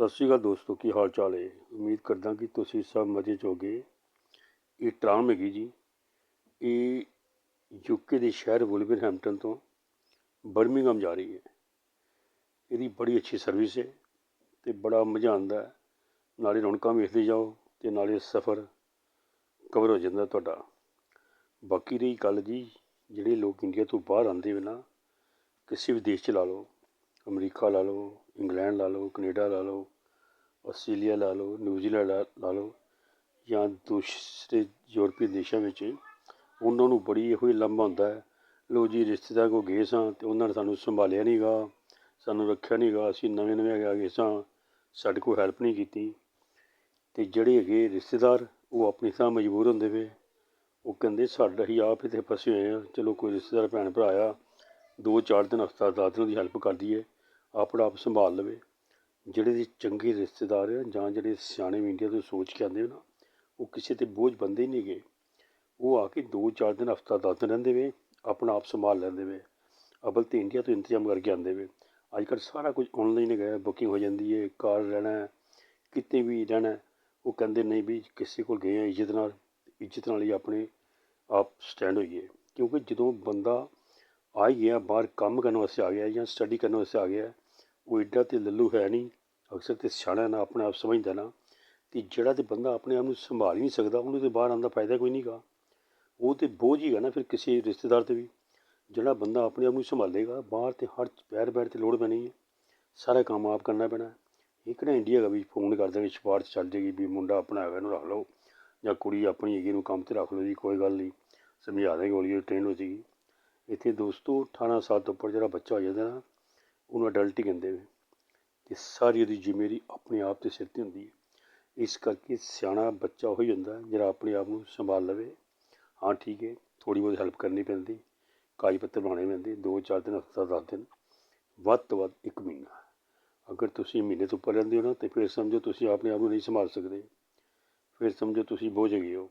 ਸਤਿ ਸ਼੍ਰੀ ਅਕਾਲ ਦੋਸਤੋ, ਕੀ ਹਾਲ ਚਾਲ ਹੈ? ਉਮੀਦ ਕਰਦਾ ਕਿ ਤੁਸੀਂ ਸਭ ਮਜ਼ੇ 'ਚ ਹੋਗੇ ਇਹ ਟ੍ਰਾਮ ਹੈਗੀ ਜੀ। ਇਹ ਯੂਕੇ ਦੇ ਸ਼ਹਿਰ ਵੁਲਵਰਹੈਂਪਟਨ ਤੋਂ ਬਰਮਿੰਗਮ ਜਾ ਰਹੀ ਹੈ। ਇਹਦੀ ਬੜੀ ਅੱਛੀ ਸਰਵਿਸ ਹੈ ਤੇ ਬੜਾ ਮਜ਼ਾ ਆਉਂਦਾ ਨਾਲੇ ਰੌਣਕਾਂ ਵੇਖਦੇ ਜਾਓ ਤੇ ਨਾਲੇ ਸਫ਼ਰ ਕਵਰ ਹੋ ਜਾਂਦਾ ਤੁਹਾਡਾ। ਬਾਕੀ ਰਹੀ ਗੱਲ ਜੀ, ਜਿਹੜੇ ਲੋਕ ਇੰਡੀਆ ਤੋਂ ਬਾਹਰ ਆਉਂਦੇ ਵੇ ਨਾ, ਕਿਸੇ ਵੀ ਦੇਸ਼ 'ਚ ਲਾ ਲਓ ਅਮਰੀਕਾ ਲਾ ਲਓ, ਇੰਗਲੈਂਡ ਲਾ ਲਓ, ਕਨੇਡਾ ਲਾ ਲਓ, ਆਸਟ੍ਰੇਲੀਆ ਲਾ ਲਓ, ਨਿਊਜ਼ੀਲੈਂਡ ਲਾ ਲਾ ਲਓ ਜਾਂ ਦੂਸਰੇ ਯੂਰਪੀ ਦੇਸ਼ਾਂ ਵਿੱਚ, ਉਹਨਾਂ ਨੂੰ ਬੜੀ ਇਹੋ ਹੀ ਲੰਬਾ ਹੁੰਦਾ ਲਓ ਜੀ ਰਿਸ਼ਤੇਦਾਰ ਕੋਲ ਗਏ ਸਾਂ ਅਤੇ ਉਹਨਾਂ ਨੇ ਸਾਨੂੰ ਸੰਭਾਲਿਆ ਨਹੀਂ ਗਾ, ਸਾਨੂੰ ਰੱਖਿਆ ਨਹੀਂ ਗਾ, ਅਸੀਂ ਨਵੇਂ ਨਵੇਂ ਆ ਗਏ ਸਾਂ, ਸਾਡੇ ਕੋਲ ਹੈਲਪ ਨਹੀਂ ਕੀਤੀ। ਅਤੇ ਜਿਹੜੇ ਹੈਗੇ ਰਿਸ਼ਤੇਦਾਰ, ਉਹ ਆਪਣੀ ਥਾਂ ਮਜਬੂਰ ਹੁੰਦੇ ਵੇ ਉਹ ਕਹਿੰਦੇ ਸਾਡਾ ਹੀ ਆਪ ਇੱਥੇ ਫਸੇ ਹੋਏ ਆ, ਚਲੋ ਕੋਈ ਰਿਸ਼ਤੇਦਾਰ, ਭੈਣ ਭਰਾ ਆ, ਦੋ ਚਾਰ ਦਿਨ ਹਫ਼ਤਾ ਦਸ ਦਿਨ ਦੀ ਹੈਲਪ ਕਰ ਦਈਏ। ਆਪਣਾ ਆਪ ਸੰਭਾਲ ਲਵੇ। ਜਿਹੜੇ ਦੀ ਚੰਗੇ ਰਿਸ਼ਤੇਦਾਰ ਆ ਜਾਂ ਜਿਹੜੇ ਸਿਆਣੇ ਵੀ ਇੰਡੀਆ ਤੋਂ ਸੋਚ ਕੇ ਆਉਂਦੇ ਨਾ, ਉਹ ਕਿਸੇ ਤੇ ਬੋਝ ਬੰਦੇ ਨਹੀਂ ਗਏ ਉਹ ਆ ਕੇ ਦੋ ਚਾਰ ਦਿਨ ਹਫ਼ਤਾ ਦਸ ਦਿਨ ਰਹਿੰਦੇ ਵੇ ਆਪਣਾ ਆਪ ਸੰਭਾਲ ਲੈਂਦੇ ਵੇ। ਅਬਲ ਤੇ ਇੰਡੀਆ ਤੋਂ ਇੰਤਜ਼ਾਮ ਕਰਕੇ ਆਉਂਦੇ ਵੇ। ਅੱਜ ਕੱਲ੍ਹ ਸਾਰਾ ਕੁਝ ਆਨਲਾਈਨ ਹੈਗਾ ਬੁਕਿੰਗ ਹੋ ਜਾਂਦੀ ਹੈ ਕਾਰ ਰਹਿਣਾ ਕਿਤੇ ਵੀ ਰਹਿਣਾ ਉਹ ਕਹਿੰਦੇ ਨਹੀਂ ਵੀ ਕਿਸੇ ਕੋਲ ਗਏ ਆ ਇੱਜ਼ਤ ਨਾਲ ਇੱਜ਼ਤ ਨਾਲ ਹੀ ਆਪਣੇ ਆਪ ਸਟੈਂਡ ਹੋਈਏ। ਕਿਉਂਕਿ ਜਦੋਂ ਬੰਦਾ ਆ ਹੀ ਗਿਆ, ਬਾਹਰ ਕੰਮ ਕਰਨ ਵਾਸਤੇ ਆ ਗਿਆ ਜਾਂ ਸਟੱਡੀ ਕਰਨ ਵਾਸਤੇ ਆ ਗਿਆ ਉਹ ਏਡਾ ਤੇ ਲੱਲੂ ਹੈ ਨਹੀਂ। ਅਕਸਰ ਤੇ ਸਿਆਣਾ ਨਾ ਆਪਣੇ ਆਪ ਸਮਝਦਾ ਨਾ ਕਿ ਜਿਹੜਾ ਤੇ ਬੰਦਾ ਆਪਣੇ ਆਪ ਨੂੰ ਸੰਭਾਲ ਹੀ ਨਹੀਂ ਸਕਦਾ, ਉਹਨੂੰ ਤੇ ਬਾਹਰ ਆਉਣ ਦਾ ਫਾਇਦਾ ਕੋਈ ਨਹੀਂਗਾ ਉਹ ਤੇ ਬੋਝ ਹੀ ਹੈ ਨਾ ਫਿਰ ਕਿਸੇ ਰਿਸ਼ਤੇਦਾਰ ਤੇ ਵੀ। ਜਿਹੜਾ ਬੰਦਾ ਆਪਣੇ ਆਪ ਨੂੰ ਸੰਭਾਲੇਗਾ, ਬਾਹਰ ਤੇ ਹਰ ਪੈਰ ਪੈਰ ਤੇ ਲੋੜ ਪੈਣੀ ਹੈ। ਸਾਰਾ ਕੰਮ ਆਪ ਕਰਨਾ ਪੈਣਾ ਇਹ ਕਿਹੜਾ ਇੰਡੀਆ ਦਾ ਵੀ ਫੋਨ ਕਰ ਦੇਣਗੇ ਸਿਫਾਰਸ਼ ਚੱਲ ਜਾਏਗੀ ਵੀ ਮੁੰਡਾ ਆਪਣਾ ਹੈਗਾ ਇਹਨੂੰ ਰੱਖ ਲਓ ਜਾਂ ਕੁੜੀ ਆਪਣੀ ਹੈਗੀ ਨੂੰ ਕੰਮ ਤੇ ਰੱਖ ਲਓ ਜੀ, ਕੋਈ ਗੱਲ ਨਹੀਂ। ਸਮਝਾ ਦੇਣਗੇ ਹੌਲੀ ਹੌਲੀ ਟ੍ਰੇਨ ਹੋ ਜਾਏਗੀ ਇੱਥੇ ਦੋਸਤੋ 18 ਸਾਲ ਤੋਂ ਉੱਪਰ ਜਿਹੜਾ ਬੱਚਾ ਹੋ ਜਾਂਦਾ ਨਾ ਉਹਨੂੰ ਅਡਲਟ ਹੀ ਕਹਿੰਦੇ ਨੇ। ਤੇ ਸਾਰੀ ਉਹਦੀ ਜ਼ਿੰਮੇਵਾਰੀ ਆਪਣੇ ਆਪ ਤੇ ਸਿਰ ਤੇ ਹੁੰਦੀ ਹੈ। ਇਸ ਕਰਕੇ ਸਿਆਣਾ ਬੱਚਾ ਉਹੀ ਹੁੰਦਾ ਜਿਹੜਾ ਆਪਣੇ ਆਪ ਨੂੰ ਸੰਭਾਲ ਲਵੇ। ਹਾਂ, ਠੀਕ ਹੈ ਥੋੜੀ ਬਹੁਤ ਹੈਲਪ ਕਰਨੀ ਪੈਂਦੀ, ਕਾਗਜ਼ ਪੱਤਰ ਬਣਾਉਣੇ ਪੈਂਦੇ, ਦੋ ਚਾਰ ਦਿਨ ਹਫ਼ਤਾ, ਦਸ ਦਿਨ, ਵੱਧ ਤੋਂ ਵੱਧ ਇੱਕ ਮਹੀਨਾ। ਅਗਰ ਤੁਸੀਂ ਮਹੀਨੇ ਤੋਂ ਉੱਪਰ ਰਹਿੰਦੇ ਹੋ ਨਾ, ਤੇ ਫਿਰ ਸਮਝੋ ਤੁਸੀਂ ਆਪਣੇ ਆਪ ਨੂੰ ਨਹੀਂ ਸੰਭਾਲ ਸਕਦੇ। ਫਿਰ ਸਮਝੋ ਤੁਸੀਂ ਬੋਝ ਗਏ ਹੋ।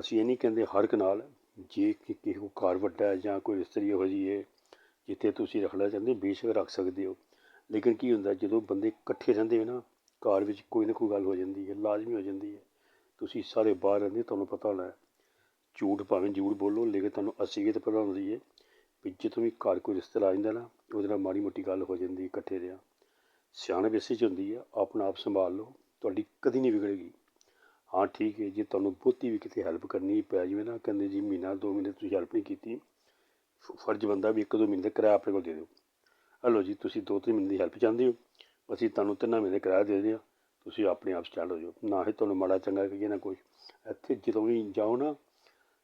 ਅਸੀਂ ਇਹ ਨਹੀਂ ਕਹਿੰਦੇ ਹਰ ਇੱਕ ਨਾਲ, ਜੇ ਕਿਸੇ ਕੋ ਘਰ ਵੱਡਾ ਹੈ ਜਾਂ ਕੋਈ ਇਸਤਰੀ ਇਹੋ ਜਿਹੀ ਹੈ ਜਿੱਥੇ ਤੁਸੀਂ ਰੱਖਣਾ ਚਾਹੁੰਦੇ ਹੋ, ਬੇਸ਼ੱਕ ਰੱਖ ਸਕਦੇ ਹੋ। ਲੇਕਿਨ ਕੀ ਹੁੰਦਾ, ਜਦੋਂ ਬੰਦੇ ਇਕੱਠੇ ਰਹਿੰਦੇ ਹੋ ਨਾ, ਘਰ ਵਿੱਚ ਕੋਈ ਨਾ ਕੋਈ ਗੱਲ ਹੋ ਜਾਂਦੀ ਹੈ, ਲਾਜ਼ਮੀ ਹੋ ਜਾਂਦੀ ਹੈ। ਤੁਸੀਂ ਸਾਰੇ ਬਾਹਰ ਰਹਿੰਦੇ ਤੁਹਾਨੂੰ ਪਤਾ ਹੋਣਾ ਝੂਠ ਭਾਵੇਂ ਝੂਠ ਬੋਲੋ, ਲੇਕਿਨ ਤੁਹਾਨੂੰ ਅਸੀਅਤ ਪਤਾ ਹੁੰਦੀ ਹੈ ਵੀ ਜਦੋਂ ਵੀ ਘਰ ਕੋਈ ਰਿਸ਼ਤੇਦਾਰ ਆ ਜਾਂਦਾ ਨਾ, ਉਹਦੇ ਨਾਲ ਮਾੜੀ ਮੋਟੀ ਗੱਲ ਹੋ ਜਾਂਦੀ ਹੈ ਇਕੱਠੇ ਰਿਹਾ ਸਿਆਣਪ ਇਸੇ 'ਚ ਹੁੰਦੀ ਹੈ, ਆਪਣਾ ਆਪ ਸੰਭਾਲ ਲਓ, ਤੁਹਾਡੀ ਕਦੀ ਨਹੀਂ ਵਿਗੜੇਗੀ। ਹਾਂ, ਠੀਕ ਹੈ, ਜੇ ਤੁਹਾਨੂੰ ਬਹੁਤੀ ਵੀ ਕਿਤੇ ਹੈਲਪ ਕਰਨੀ ਪੈ ਜਾਵੇ ਨਾ, ਕਹਿੰਦੇ ਜੀ ਮਹੀਨਾ, ਦੋ ਮਹੀਨੇ ਤੁਸੀਂ ਹੈਲਪ ਨਹੀਂ ਕੀਤੀ ਫਰਜ਼ ਬੰਦਾ ਵੀ ਇੱਕ ਦੋ ਮਹੀਨੇ ਦਾ ਕਿਰਾਇਆ ਆਪਣੇ ਕੋਲ ਦੇ ਦਿਓ। ਹਲੋ ਜੀ ਤੁਸੀਂ ਦੋ ਤਿੰਨ ਮਹੀਨੇ ਦੀ ਹੈਲਪ ਚਾਹੁੰਦੇ ਹੋ? ਅਸੀਂ ਤੁਹਾਨੂੰ ਤਿੰਨਾਂ ਮਹੀਨੇ ਦਾ ਕਿਰਾਇਆ ਦੇ ਦਿੰਦੇ ਹਾਂ। ਤੁਸੀਂ ਆਪਣੇ ਆਪ ਸਟਾਰਟ ਹੋ ਜਾਓ। ਨਾ ਹੀ ਤੁਹਾਨੂੰ ਮਾੜਾ ਚੰਗਾ ਕਹੀਏ ਨਾ ਕੁਛ। ਇੱਥੇ ਜਦੋਂ ਵੀ ਜਾਓ ਨਾ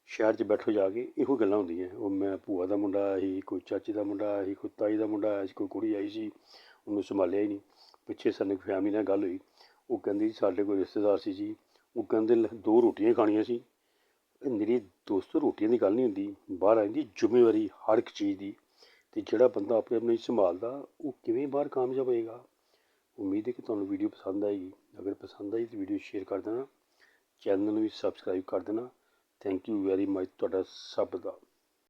ਸ਼ਹਿਰ 'ਚ ਬੈਠੋ ਜਾ ਕੇ ਇਹੋ ਗੱਲਾਂ ਹੁੰਦੀਆਂ। ਉਹ ਮੈਂ ਭੂਆ ਦਾ ਮੁੰਡਾ ਆਇਆ ਕੋਈ ਚਾਚੀ ਦਾ ਮੁੰਡਾ ਆਇਆ ਸੀ ਕੋਈ ਤਾਈ ਦਾ ਮੁੰਡਾ ਆਇਆ ਸੀ ਕੋਈ ਕੁੜੀ ਆਈ ਸੀ ਉਹਨੂੰ ਸੰਭਾਲਿਆ ਹੀ ਨਹੀਂ। ਪਿੱਛੇ ਸਾਨੂੰ ਫੈਮਿਲੀ ਨਾਲ ਗੱਲ ਹੋਈ। ਉਹ ਕਹਿੰਦੀ ਸਾਡੇ ਕੋਈ ਰਿਸ਼ਤੇਦਾਰ ਸੀ ਜੀ। ਉਹ ਕਹਿੰਦੇ ਲੈ, ਦੋ ਰੋਟੀਆਂ ਖਾਣੀਆਂ ਸੀ। ਇਹ ਮੇਰੀ ਦੋਸਤੋ ਰੋਟੀਆਂ ਦੀ ਗੱਲ ਨਹੀਂ ਹੁੰਦੀ, ਬਾਹਰ ਆ ਜਾਂਦੀ ਜ਼ਿੰਮੇਵਾਰੀ ਹਰ ਇੱਕ ਚੀਜ਼ ਦੀ ਤੇ ਜਿਹੜਾ ਬੰਦਾ ਆਪਣੇ ਆਪ ਨੂੰ ਨਹੀਂ ਸੰਭਾਲਦਾ, ਉਹ ਕਿਵੇਂ ਬਾਹਰ ਕਾਮਯਾਬ ਹੋਏਗਾ? ਉਮੀਦ ਹੈ ਕਿ ਤੁਹਾਨੂੰ ਵੀਡੀਓ ਪਸੰਦ ਆਏਗੀ। ਅਗਰ ਪਸੰਦ ਆਈ ਤਾਂ ਵੀਡੀਓ ਸ਼ੇਅਰ ਕਰ ਦੇਣਾ, ਚੈਨਲ ਨੂੰ ਵੀ ਸਬਸਕ੍ਰਾਈਬ ਕਰ ਦੇਣਾ। ਥੈਂਕ ਯੂ ਵੈਰੀ ਮਚ ਤੁਹਾਡਾ ਸਭ ਦਾ।